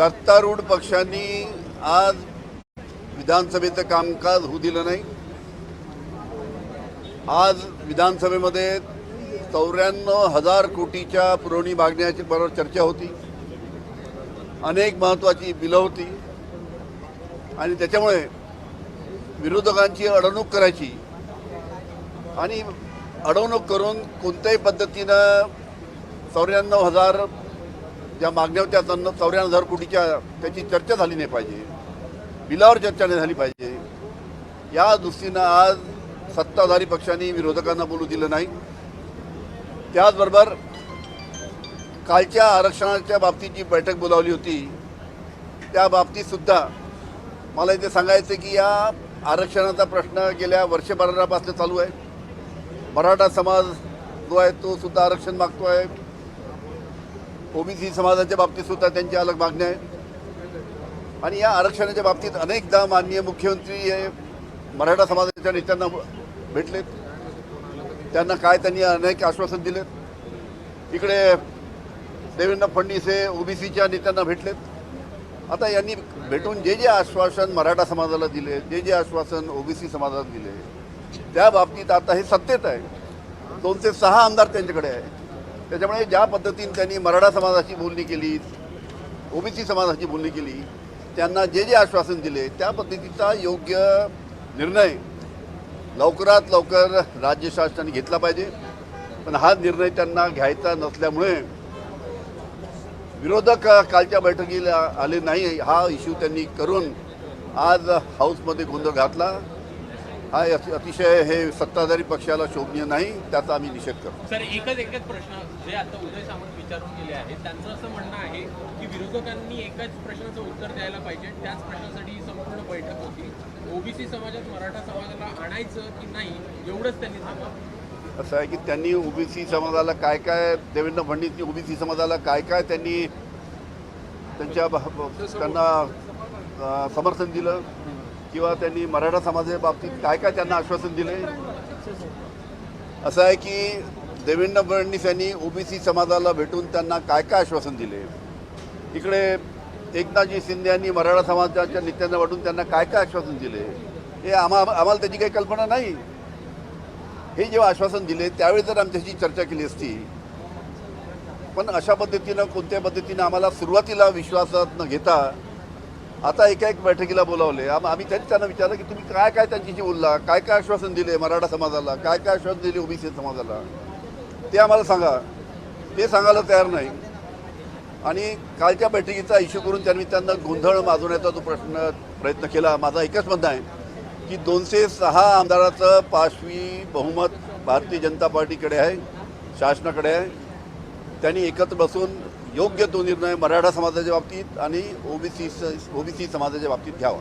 सत्तारूढ पक्षांनी आज विधानसभेचं कामकाज होऊ दिलं नाही. आज विधानसभेमध्ये चौऱ्याण्णव हजार कोटीच्या पुरवणी मागण्याची बरोबर चर्चा होती. अनेक महत्त्वाची बिलं होती. आणि त्याच्यामुळे विरोधकांची अडवणूक करायची आणि अडवणूक करून कोणत्याही पद्धतीनं चौऱ्याण्णव हजार ज्या मागण्या होत्या त्यांना चौऱ्याण्णव हजार कोटीच्या त्याची चर्चा झाली नाही पाहिजे. बिलावर चर्चा नाही झाली पाहिजे. या दृष्टीनं आज सत्ताधारी पक्षांनी विरोधकांना बोलू दिलं नाही. त्याचबरोबर कालच्या आरक्षणाच्या बाबतीत जी बैठक बोलावली होती. त्या बाबतीतसुद्धा मला इथे सांगायचं की या आरक्षणाचा प्रश्न गेल्या वर्षभरापासून चालू आहे. मराठा समाज जो आहे तो सुद्धा आरक्षण मागतो आहे. ओबीसी समाजाच्या बाबतीत सुद्धा त्यांची अलग मागण्या आहे. आणि या आरक्षणाच्या बाबतीत अनेकदा माननीय मुख्यमंत्री हे मराठा समाजाच्या नेत्यांना भेटलेत. त्यांना काय त्यांनी अनेक आश्वासन दिलेत. इकडे देवेंद्र फडणवीस हे ओबीसीच्या नेत्यांना भेटलेत. आता यांनी भेटून जे जे आश्वासन मराठा समाजाला दिले जे जे आश्वासन ओबीसी समाजाला दिले त्या बाबतीत आता हे सत्तेत आहे. दोनशे सहा आमदार त्यांच्याकडे आहे त्याच्यामुळे ज्या पद्धतीने त्यांनी मराठा समाजाची बोलणी केली ओबीसी समाजाची बोलणी केली त्यांना जे जे आश्वासन दिले त्या पद्धतीचा योग्य निर्णय लवकरात लवकर राज्य शासनाने घेतला पाहिजे. पण हा निर्णय त्यांना घ्यायचा नसल्यामुळे विरोधक कालच्या बैठकीला आले नाही. हा इश्यू त्यांनी करून आज हाऊसमध्ये गोंधळ घातला. हा अति- अतिशय हे सत्ताधारी पक्षाला शोभनीय नाही त्याचा आम्ही निषेध करतो. सर एकच एकच प्रश्न जे आता उदय सामंत विचारून गेले आहेत त्यांचं असं म्हणणं आहे की विरोधकांनी एकाच प्रश्नाचं उत्तर द्यायला पाहिजे त्याच प्रश्नासाठी ही संपूर्ण बैठक होती. ओबीसी समाजात मराठा समाजाला आणायचं की नाही एवढंच त्यांनी सांगा. असं आहे की त्यांनी ओबीसी समाजाला काय काय देवेंद्र फडणवीसनी ओबीसी समाजाला काय काय त्यांनी त्यांच्या त्यांना समर्थन दिलं? किंवा त्यांनी मराठा समाजाच्या बाबतीत काय काय त्यांना आश्वासन दिले असं आहे की देवेंद्र फडणवीस यांनी ओबीसी समाजाला भेटून त्यांना काय काय आश्वासन दिले इकडे एकनाथजी शिंदे यांनी मराठा समाजाच्या नेत्यांना वाटून त्यांना काय काय आश्वासन दिले हे आम्हा आम्हाला त्याची काही कल्पना नाही. हे जेव्हा आश्वासन दिले त्यावेळी जर आमच्याशी चर्चा केली असती पण अशा पद्धतीनं कोणत्या पद्धतीनं आम्हाला सुरुवातीला विश्वासात न घेता आता एका एक बैठकीला बोलावले. आम्ही त्यांनी त्यांना विचारलं की तुम्ही काय काय त्यांच्याशी बोलला काय काय आश्वासन दिले मराठा समाजाला काय काय आश्वासन दिले ओबीसी समाजाला? ते आम्हाला सांगा. ते सांगायला तयार नाही. आणि कालच्या बैठकीचा इश्यू करून त्यांनी त्यांना गोंधळ माजवण्याचा तो प्रश्न प्रयत्न केला. माझा एकच म्हणणं आहे की दोनशे सहा आमदाराचं पाचवी बहुमत भारतीय जनता पार्टीकडे आहे शासनाकडे आहे. त्यांनी एकत्र बसून योग्य तो निर्णय मराठा समाजाच्या बाबतीत आणि ओबीसी ओबीसी समाजाच्या बाबतीत घ्यावा.